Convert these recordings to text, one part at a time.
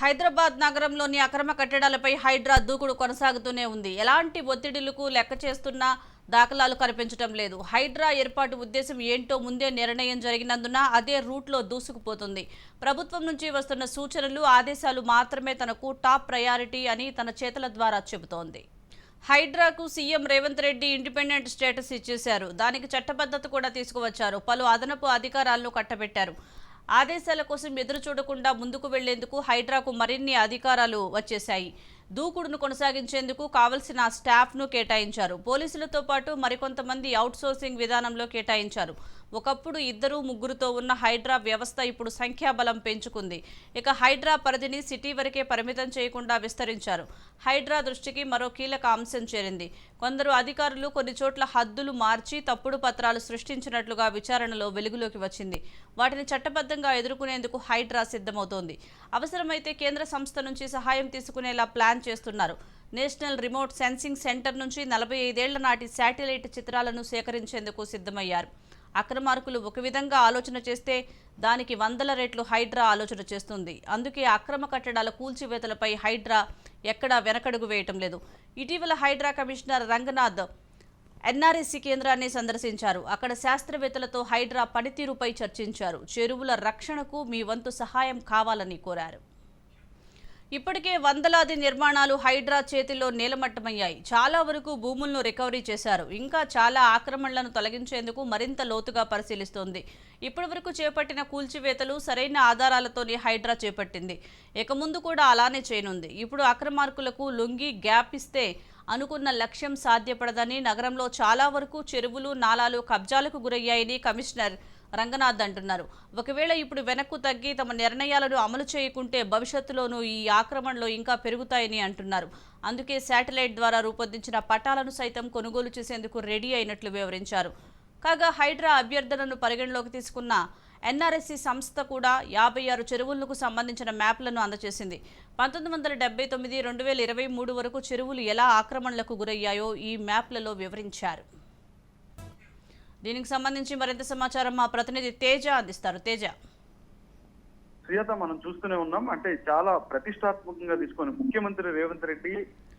హైదరాబాద్ నగరంలోని అక్రమ కట్టడాలపై హైడ్రా దూకుడు కొనసాగుతూనే ఉంది. ఎలాంటి ఒత్తిడిలకు లెక్క చేస్తున్నా దాఖలాలు కనిపించడం లేదు. హైడ్రా ఏర్పాటు ఉద్దేశం ఏంటో ముందే నిర్ణయం జరిగినందున అదే రూట్లో దూసుకుపోతుంది. ప్రభుత్వం నుంచి వస్తున్న సూచనలు ఆదేశాలు మాత్రమే తనకు టాప్ ప్రయారిటీ అని తన చేతల ద్వారా చెబుతోంది. హైడ్రాకు CM Revanth Reddy independent status ఇచ్చేశారు. దానికి చట్టబద్ధత కూడా తీసుకువచ్చారు. పలు అదనపు అధికారాలను కట్టబెట్టారు. ఆదేశాల కోసం ఎదురు చూడకుండా ముందుకు వెళ్ళేందుకు హైడ్రాకు మరిన్ని అధికారాలు వచ్చేశాయి. దూకుడును కొనసాగించేందుకు కావలసిన స్టాఫ్ను కేటాయించారు. పోలీసులతో పాటు మరికొంతమంది అవుట్సోర్సింగ్ విధానంలో కేటాయించారు. ఒకప్పుడు ఇద్దరు ముగ్గురుతో ఉన్న హైడ్రా వ్యవస్థ ఇప్పుడు సంఖ్యాబలం పెంచుకుంది. ఇక హైడ్రా పరిధిని సిటీ వరకే పరిమితం చేయకుండా విస్తరించారు. హైడ్రా దృష్టికి మరో కీలక అంశం చేరింది. కొందరు అధికారులు కొన్ని చోట్ల హద్దులు మార్చి తప్పుడు పత్రాలు సృష్టించినట్లుగా విచారణలో వెలుగులోకి వచ్చింది. వాటిని చట్టబద్ధంగా ఎదుర్కొనేందుకు హైడ్రా సిద్ధమవుతోంది. అవసరమైతే కేంద్ర సంస్థ నుంచి సహాయం తీసుకునేలా ప్లాన్ చేస్తున్నారు. నేషనల్ రిమోట్ సెన్సింగ్ సెంటర్ నుంచి నలభై ఐదేళ్ళ నాటి శాటిలైట్ చిత్రాలను సేకరించేందుకు సిద్ధమయ్యారు. అక్రమార్కులు ఒక విధంగా ఆలోచన చేస్తే దానికి వందల రెట్లు హైడ్రా ఆలోచన చేస్తుంది. అందుకే అక్రమ కట్టడాల కూల్చివేతలపై హైడ్రా ఎక్కడా వెనకడుగు వేయటం లేదు. ఇటీవల హైడ్రా కమిషనర్ రంగనాథ్ ఎన్ఆర్ఎస్సి కేంద్రాన్ని సందర్శించారు. అక్కడ శాస్త్రవేత్తలతో హైడ్రా పనితీరుపై చర్చించారు. చెరువుల రక్షణకు మీ వంతు సహాయం కావాలని కోరారు. ఇప్పటికే వందలాది నిర్మాణాలు హైడ్రా చేతిలో నేలమట్టమయ్యాయి. చాలా వరకు భూములను రికవరీ చేశారు. ఇంకా చాలా ఆక్రమణలను తొలగించేందుకు మరింత లోతుగా పరిశీలిస్తోంది. ఇప్పటి వరకు చేపట్టిన కూల్చివేతలు సరైన ఆధారాలతోనే హైడ్రా చేపట్టింది. ఇక ముందు కూడా అలానే చేయనుంది. ఇప్పుడు అక్రమార్కులకు లొంగి గ్యాప్ ఇస్తే అనుకున్న లక్ష్యం సాధ్యపడదని నగరంలో చాలా వరకు చెరువులు నాలాలు కబ్జాలకు గురయ్యాయని కమిషనర్ రంగనాథ్ అంటున్నారు. ఒకవేళ ఇప్పుడు వెనక్కు తగ్గి తమ నిర్ణయాలను అమలు చేయకుంటే భవిష్యత్తులోనూ ఈ ఆక్రమణలు ఇంకా పెరుగుతాయని అంటున్నారు. అందుకే శాటిలైట్ ద్వారా రూపొందించిన పటాలను సైతం కొనుగోలు చేసేందుకు రెడీ అయినట్లు వివరించారు. కాగా హైడ్రా అభ్యర్థనను పరిగణలోకి తీసుకున్న ఎన్ఆర్ఎస్సి సంస్థ కూడా యాభై ఆరు చెరువులకు సంబంధించిన మ్యాప్లను అందజేసింది. పంతొమ్మిది వందల డెబ్బై తొమ్మిది రెండు వేల ఇరవై మూడు వరకు చెరువులు ఎలా ఆక్రమణలకు గురయ్యాయో ఈ మ్యాప్లలో వివరించారు. దీనికి సంబంధించి మరింత సమాచారం మా ప్రతినిధి తేజ అందిస్తారు. తేజ. సుజాత మనం చూస్తూనే ఉన్నాం. అంటే చాలా ప్రతిష్టాత్మకంగా తీసుకొని ముఖ్యమంత్రి రేవంత్ రెడ్డి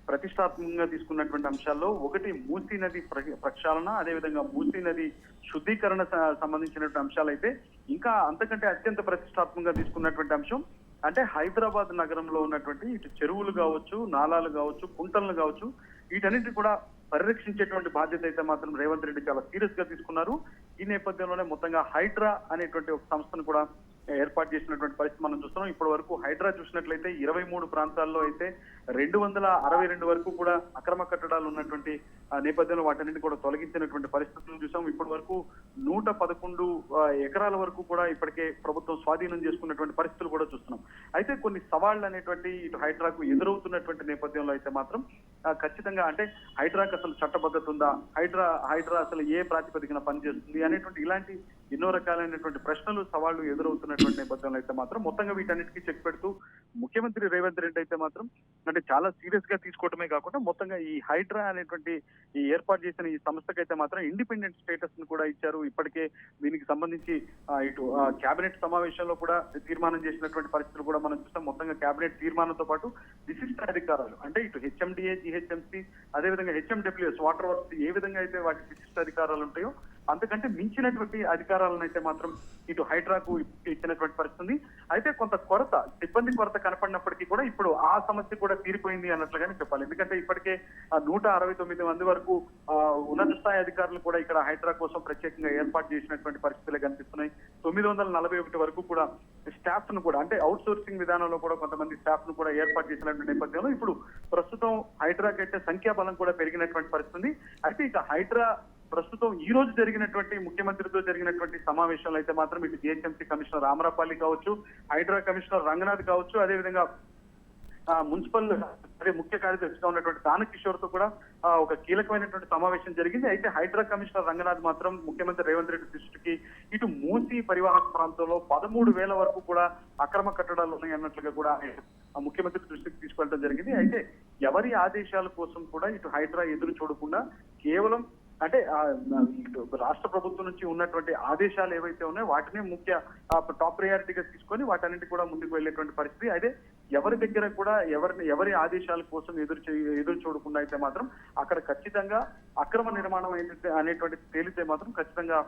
ప్రతిష్టాత్మకంగా తీసుకున్నటువంటి అంశాల్లో ఒకటి మూసీ నది ప్ర- ప్రక్షాళన అదేవిధంగా మూసీ నది శుద్ధీకరణ స- సంబంధించినటువంటి అంశాలైతే ఇంకా అంతకంటే అత్యంత ప్రతిష్టాత్మకంగా తీసుకున్నటువంటి అంశం అంటే హైదరాబాద్ నగరంలో ఉన్నటువంటి ఇటు చెరువులు కావచ్చు నాలాలు కావచ్చు కుంటలు కావచ్చు వీటన్నిటి కూడా పరిరక్షించేటువంటి బాధ్యత అయితే మాత్రం రేవంత్ రెడ్డి చాలా సీరియస్గా తీసుకున్నారు. ఈ నేపథ్యంలోనే మొత్తంగా హైడ్రా అనేటువంటి ఒక సంస్థను కూడా ఏర్పాటు చేసినటువంటి పరిస్థితి మనం చూస్తున్నాం. ఇప్పటి వరకు హైడ్రా చూసినట్లయితే ఇరవై మూడు ప్రాంతాల్లో అయితే రెండు వందల అరవై రెండు వరకు కూడా అక్రమ కట్టడాలు ఉన్నటువంటి నేపథ్యంలో వాటన్నిటి కూడా తొలగించినటువంటి పరిస్థితులు చూసాం. ఇప్పటి వరకు నూట పదకొండు ఎకరాల వరకు కూడా ఇప్పటికే ప్రభుత్వం స్వాధీనం చేసుకున్నటువంటి పరిస్థితులు కూడా చూస్తున్నాం. అయితే కొన్ని సవాళ్ళు అనేటువంటి ఇటు హైడ్రాకు ఎదురవుతున్నటువంటి నేపథ్యంలో అయితే మాత్రం ఖచ్చితంగా అంటే హైడ్రాకు అసలు చట్టబద్ధత ఉందా? హైడ్రా హైడ్రా అసలు ఏ ప్రాతిపదికన పనిచేస్తుంది అనేటువంటి ఇలాంటి ఎన్నో రకాలైనటువంటి ప్రశ్నలు సవాళ్ళు ఎదురవుతున్నటువంటి నేపథ్యంలో అయితే మాత్రం మొత్తంగా వీటన్నిటికీ చెక్ పెడుతూ ముఖ్యమంత్రి రేవంత్ రెడ్డి అయితే మాత్రం అంటే చాలా సీరియస్గా తీసుకోవడమే కాకుండా మొత్తంగా ఈ హైడ్రా అనేటువంటి ఈ ఏర్పాటు చేసిన ఈ సంస్థకైతే మాత్రం ఇండిపెండెంట్ స్టేటస్ను కూడా ఇచ్చారు. ఇప్పటికే దీనికి సంబంధించి ఇటు కేబినెట్ సమావేశంలో కూడా తీర్మానం చేసినటువంటి పరిస్థితులు కూడా మనం చూస్తాం. మొత్తంగా కేబినెట్ తీర్మానంతో పాటు విశిష్ట అధికారాలు అంటే ఇటు హెచ్ఎండిఏ జిహెచ్ఎంసి అదేవిధంగా హెచ్ఎండబ్ల్యూఎస్ వాటర్ వర్క్స్ ఏ విధంగా అయితే వాటి విశిష్ట అధికారాలు ఉంటాయో అంతకంటే మించినటువంటి అధికారాలను అయితే మాత్రం ఇటు హైడ్రాకు ఇచ్చినటువంటి పరిస్థితి అయితే కొంత కొరత సిబ్బంది కొరత కనపడినప్పటికీ కూడా ఇప్పుడు ఆ సమస్య కూడా తీరిపోయింది అన్నట్లుగానే చెప్పాలి. ఎందుకంటే ఇప్పటికే నూట అరవై తొమ్మిది మంది వరకు ఉన్నత స్థాయి అధికారులు కూడా ఇక్కడ హైడ్రా కోసం ప్రత్యేకంగా ఏర్పాటు చేసినటువంటి పరిస్థితులు కనిపిస్తున్నాయి. తొమ్మిది వందల నలభై ఒకటి వరకు కూడా స్టాఫ్ను కూడా అంటే అవుట్ సోర్సింగ్ విధానంలో కూడా కొంతమంది స్టాఫ్ను కూడా ఏర్పాటు చేసినటువంటి నేపథ్యంలో ఇప్పుడు ప్రస్తుతం హైడ్రాకి అయితే సంఖ్యాబలం కూడా పెరిగినటువంటి పరిస్థితి అయితే ఇక హైడ్రా ప్రస్తుతం ఈ రోజు జరిగినటువంటి ముఖ్యమంత్రితో జరిగినటువంటి సమావేశంలో అయితే మాత్రం ఇటు జిహెచ్ఎంసీ కమిషనర్ రామరాపల్లి కావచ్చు హైడ్రా కమిషనర్ రంగనాథ్ కావచ్చు అదేవిధంగా మున్సిపల్ అదే ముఖ్య కార్యదర్శిగా ఉన్నటువంటి దానకిషోర్తో కూడా ఒక కీలకమైనటువంటి సమావేశం జరిగింది. అయితే హైడ్రా కమిషనర్ రంగనాథ్ మాత్రం ముఖ్యమంత్రి రేవంత్ రెడ్డి దృష్టికి ఇటు మూసి పరివాహక ప్రాంతంలో పదమూడు వేల వరకు కూడా అక్రమ కట్టడాలు ఉన్నాయి అన్నట్లుగా కూడా ముఖ్యమంత్రి దృష్టికి తీసుకెళ్ళడం జరిగింది. అయితే ఎవరి ఆదేశాల కోసం కూడా ఇటు హైడ్రా ఎదురు చూడకుండా కేవలం అంటే రాష్ట్ర ప్రభుత్వం నుంచి ఉన్నటువంటి ఆదేశాలు ఏవైతే ఉన్నాయో వాటిని ముఖ్య టాప్ ప్రయారిటీగా తీసుకొని వాటన్నిటి కూడా ముందుకు వెళ్ళేటువంటి పరిస్థితి. అయితే ఎవరి దగ్గర కూడా ఎవరిని ఎవరి ఆదేశాల కోసం ఎదురు ఎదురు చూడకుండా అయితే మాత్రం అక్కడ ఖచ్చితంగా అక్రమ నిర్మాణం అయితే అనేటువంటి తేలితే మాత్రం ఖచ్చితంగా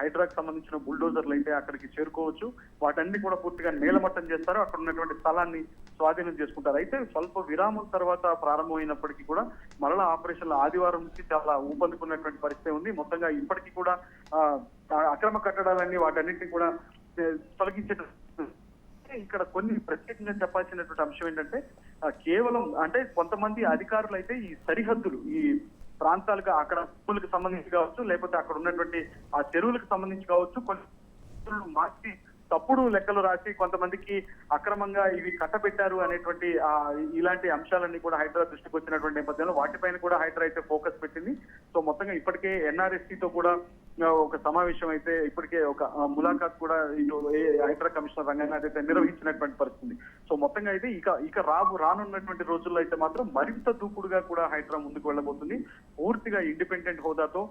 హైడ్రాకి సంబంధించిన బుల్డోజర్లు అయితే అక్కడికి చేరుకోవచ్చు. వాటన్ని కూడా పూర్తిగా నేలమట్టం చేస్తారు. అక్కడ ఉన్నటువంటి స్థలాన్ని స్వాధీనం చేసుకుంటారు. అయితే స్వల్ప విరామం తర్వాత ప్రారంభమైనప్పటికీ కూడా మరలా ఆపరేషన్ల ఆదివారం నుంచి చాలా ఊపందుకున్నటువంటి పరిస్థితి ఉంది. మొత్తంగా ఇప్పటికీ కూడా అక్రమ కట్టడాలన్నీ వాటన్నింటినీ కూడా తొలగించే ఇక్కడ కొన్ని ప్రత్యేకంగా చెప్పాల్సినటువంటి అంశం ఏంటంటే కేవలం అంటే కొంతమంది అధికారులు అయితే ఈ సరిహద్దులు ఈ ప్రాంతాలకు అక్కడ భూములకు సంబంధించి కావచ్చు లేకపోతే అక్కడ ఉన్నటువంటి ఆ చెరువులకు సంబంధించి కావచ్చు కొన్ని మార్చి తప్పుడు లెక్కలు రాసి కొంతమందికి అక్రమంగా ఇవి కట్టబెట్టారు అనేటువంటి ఇలాంటి అంశాలన్నీ కూడా హైడ్రా దృష్టికి వచ్చినటువంటి నేపథ్యంలో వాటిపైన కూడా హైడ్రా అయితే ఫోకస్ పెట్టింది. సో మొత్తంగా ఇప్పటికే NRSC తో కూడా ఒక సమావేశం అయితే ఇప్పటికే ఒక ములాఖాత్ కూడా హైదరాబాద్ హైడ్రా కమిషనర్ రంగనాథ్ అయితే నిర్వహించినటువంటి పరిస్థితి. సో మొత్తంగా అయితే ఇక ఇక రాబు రానున్నటువంటి రోజుల్లో అయితే మాత్రం మరింత దూకుడుగా కూడా హైడ్రా ముందుకు వెళ్ళబోతుంది. పూర్తిగా ఇండిపెండెంట్ హోదాతో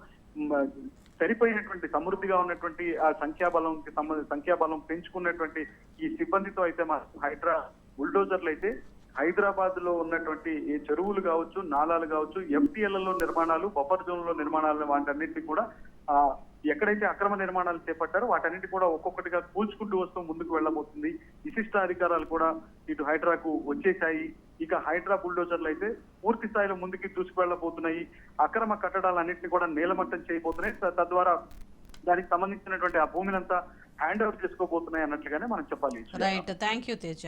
సరిపోయినటువంటి సమృద్ధిగా ఉన్నటువంటి ఆ సంఖ్యాబలంకి సంబంధ సంఖ్యాబలం పెంచుకున్నటువంటి ఈ సిబ్బందితో అయితే మా హైడ్రా బుల్డోజర్లు అయితే హైదరాబాద్లో ఉన్నటువంటి ఈ చెరువులు కావచ్చు నాలాలు కావచ్చు ఎంపీఎల్లలో లో నిర్మాణాలు బఫర్ జోన్లో నిర్మాణాలు వాటన్నిటిని కూడా ఆ ఎక్కడైతే అక్రమ నిర్మాణాలు చేపట్టారో వాటన్నిటి కూడా ఒక్కొక్కటిగా కూల్చుకుంటూ వస్తూ ముందుకు వెళ్ళబోతుంది. విశిష్ట అధికారాలు కూడా ఇటు హైడ్రాకు వచ్చేసాయి ఇక హైడ్రా బుల్డోజర్లు అయితే పూర్తి స్థాయిలో ముందుకి దూసుకువెళ్ళబోతున్నాయి. అక్రమ కట్టడాలన్నింటినీ కూడా నేలమట్టం చేయబోతున్నాయి. తద్వారా దానికి సంబంధించినటువంటి ఆ భూమినంతా హ్యాండ్ ఓవర్ చేసుకోబోతున్నాయి అన్నట్లుగానే మనం చెప్పాలి. Right thank you Teja